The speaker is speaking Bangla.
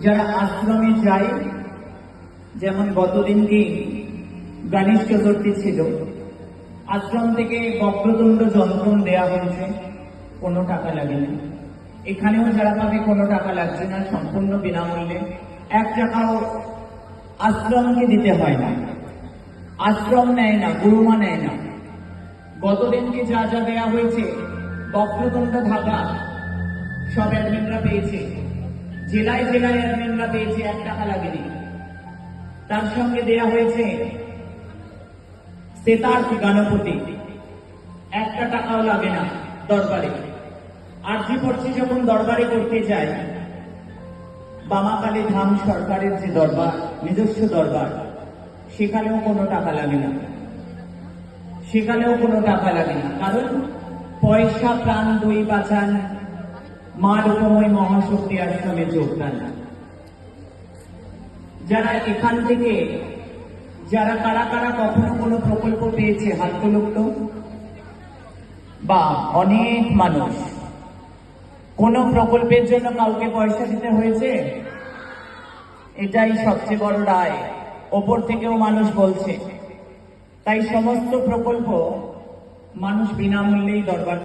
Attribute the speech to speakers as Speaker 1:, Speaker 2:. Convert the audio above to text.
Speaker 1: যারা আশ্রমে যায়, যেমন গতদিনকে গণেশ চতুর্থী ছিল, আশ্রম থেকে বক্রতুণ্ড যন্ত্রণ দেয়া হয়েছে, কোনো টাকা লাগেনি এখানেও যারা পাবে কোনো টাকা লাগছে না, সম্পূর্ণ বিনামূল্যে। এক টাকাও আশ্রমকে দিতে হয় না। আশ্রম নেয় না, গুরুমা নেয় না। গতদিনকে যা যা দেয়া হয়েছে, বক্রতুণ্ড ঢাকা সব অ্যাডমিনরা পেয়েছে। জেলায় জেলায় অ্যাডমিনরা পেয়েছে এক টাকা লাগেনি। তার সঙ্গে দেয়া হয়েছে সেতার গণপতি একটা টাকাও লাগে না দরবারে। আরজি পড়ছি যখন দরবারে করতে যাই, বামাকালী ধাম সরকারের যে দরবার, নিজস্ব দরবার, সেখানেও কোনো টাকা লাগে না। সেখানেও কোনো টাকা লাগে না। কারণ পয়সা, প্রাণ দুই বাঁচান মা মহাশক্তি আশ্রমে যোগদান। যারা এখান থেকে, যারা কারা কারা কখনো কোনো প্রকল্প পেয়েছে হাত তুলুক তো বা অনেক মানুষ। কোন প্রকল্পের জন্য কাউকে পয়সা দিতে হয়েছে? এটাই সবচেয়ে বড় রায়। ওপর থেকেও মানুষ বলছে। তাই সমস্ত প্রকল্প মানুষ বিনামূল্যেই দরবার